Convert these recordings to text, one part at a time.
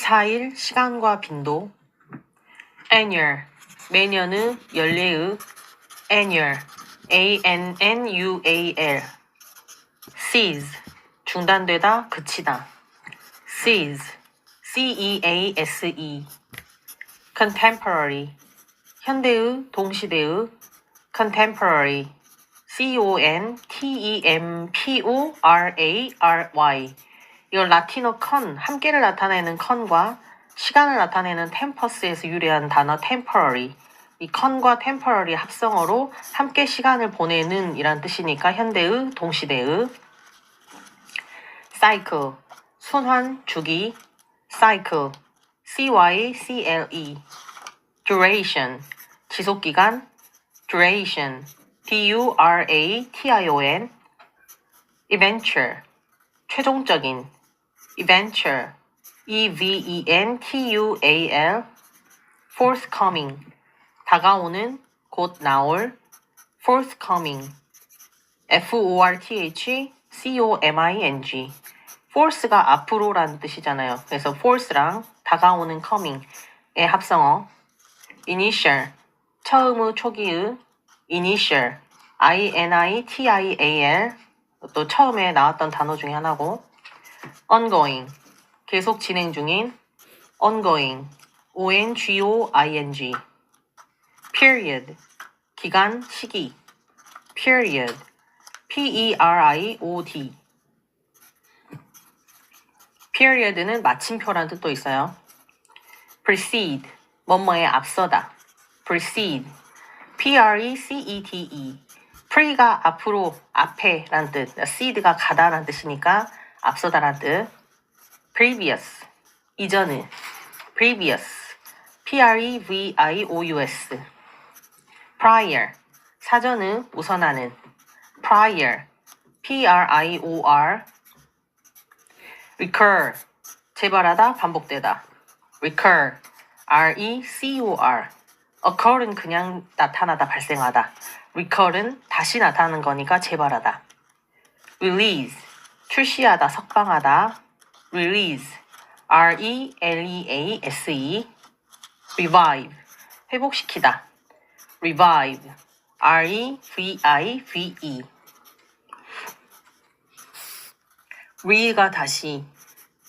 스타일, 시간과 빈도. annual, 매년의, 연례의. annual, a-n-n-u-a-l. cease, 중단되다, 그치다. cease, c-e-a-s-e. contemporary, 현대의, 동시대의. contemporary, c-o-n-t-e-m-p-o-r-a-r-y. 이걸 라틴어 컨, 함께를 나타내는 컨과 시간을 나타내는 템퍼스에서 유래한 단어 temporary. 이 컨과 temporary 합성어로 함께 시간을 보내는 이란 뜻이니까 현대의, 동시대의. cycle, 순환, 주기. cycle, c-y-c-l-e. duration, 지속기간. duration, d-u-r-a-t-i-o-n. eventual, 최종적인. Eventual, E e-v-e-n-t-u-a-l. forthcoming, 다가오는, 곧 나올. forthcoming, f-o-r-t-h-c-o-m-i-n-g. force가 앞으로라는 뜻이잖아요. 그래서 force랑 다가오는 coming의 합성어. initial, 처음의 초기의 initial, i-n-i-t-i-a-l 또 처음에 나왔던 단어 중에 하나고 ongoing, 계속 진행 중인 ongoing, o-n-g-o-i-n-g period, 기간, 시기 period, p-e-r-i-o-d period는 마침표라는 뜻도 있어요. precede, 뭐뭐에 앞서다. precede, p-r-e-c-e-d-e. pre가 앞으로, 앞에라는 뜻, seed가 가다라는 뜻이니까 앞서다라는 뜻. previous, 이전의. previous, p-r-e-v-i-o-u-s. prior, 사전의, 우선하는. prior, p-r-i-o-r. recur, 재발하다, 반복되다. recur, r-e-c-u-r. occur은 그냥 나타나다, 발생하다. recur은 다시 나타나는 거니까 재발하다. release, 출시하다, 석방하다. release, r-e-l-e-a-s-e. revive, 회복시키다. revive, r-e-v-i-v-e. re가 다시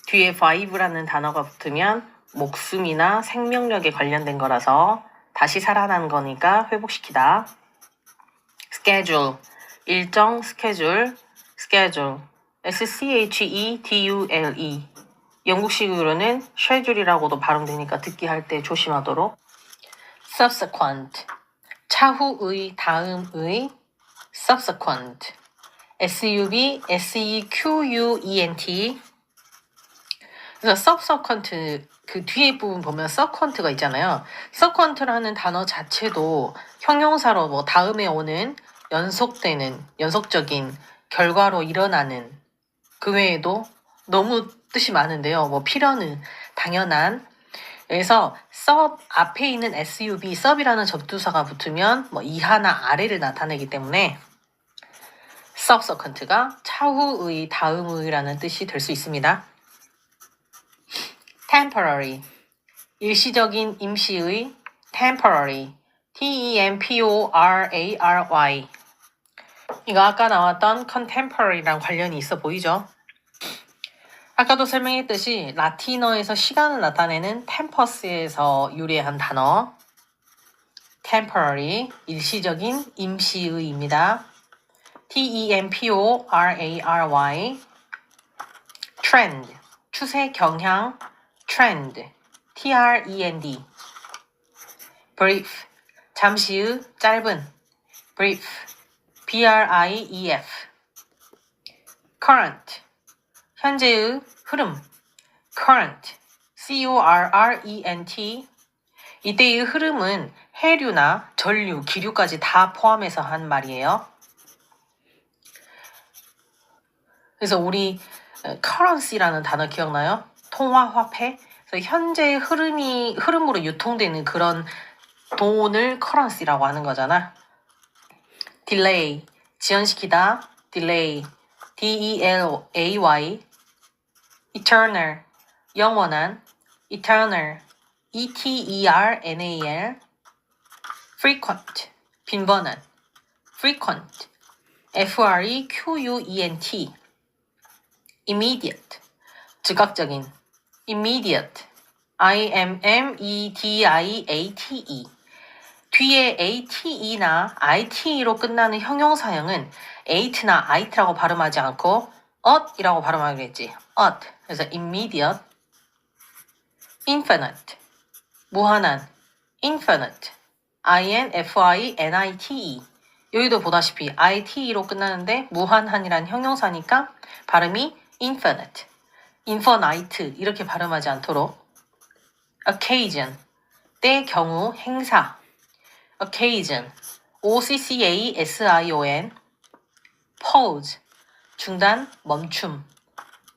뒤에 vive라는 단어가 붙으면 목숨이나 생명력에 관련된 거라서 다시 살아난 거니까 회복시키다. schedule 일정 스케줄 schedule s-c-h-e-d-u-l-e 영국식으로는 schedule이라고도 발음되니까 듣기 할 때 조심하도록. Subsequent. 차후의 다음의. Subsequent. S-U-B, S-E-Q-U-E-N-T. 그래서 subsequent 그 뒤에 부분 보면 subsequent가 있잖아요. subsequent라는 단어 자체도 형용사로 뭐 다음에 오는 연속되는 연속적인 결과로 일어나는 그 외에도 너무 뜻이 많은데요. 뭐 필연은 당연한 그래서 sub 앞에 있는 sub, sub이라는 접두사가 붙으면 뭐 이하나 아래를 나타내기 때문에 subsequent가 차후의, 다음의라는 뜻이 될 수 있습니다. temporary, 일시적인, 임시의, temporary, t-e-m-p-o-r-a-r-y. 이거 아까 나왔던 contemporary랑 관련이 있어 보이죠? 아까도 설명했듯이 라틴어에서 시간을 나타내는 템퍼스에서 유래한 단어 temporary, 일시적인, 임시의입니다. T-E-M-P-O-R-A-R-Y trend, 추세, 경향, trend, T-R-E-N-D brief, 잠시의, 짧은, brief, B-R-I-E-F current, 현재의, 흐름, current, C-O-R-R-E-N-T 이때의 흐름은 해류나 전류, 기류까지 다 포함해서 한 말이에요. 그래서 우리 currency라는 단어 기억나요? 통화 화폐. 그래서 현재 흐름이 흐름으로 유통되는 그런 돈을 currency라고 하는 거잖아. Delay 지연시키다. delay D E L A Y eternal 영원한 eternal, E-T-E-R-N-A-L, frequent, 빈번한, frequent, E F-R-E-Q-U-E-N-T, immediate, 즉각적인, immediate, I-M-M-E-D-I-A-T-E. 뒤에 ate나 ite로 끝나는 형용사형은 ate나 ite라고 발음하지 않고 ut이라고 발음하기로 했지. ut. 그래서 immediate, infinite, 무한한, infinite, i-n-f-i-n-i-t-e. 여기도 보다시피 ite로 끝나는데 무한한이란 형용사니까 발음이 infinite, infinite 이렇게 발음하지 않도록 occasion, 때 경우 행사 occasion, O-C-C-A-S-I-O-N, pause, 중단, 멈춤,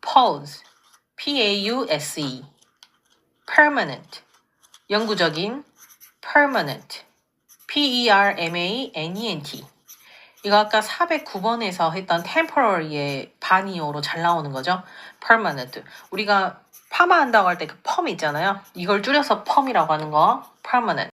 pause, P-A-U-S-E, permanent, 영구적인, permanent, P-E-R-M-A-N-E-N-T. 이거 아까 409번에서 했던 temporary의 반이어로 잘 나오는 거죠. permanent. 우리가 파마한다고 할 때 그 펌 있잖아요. 이걸 줄여서 펌이라고 하는 거, permanent.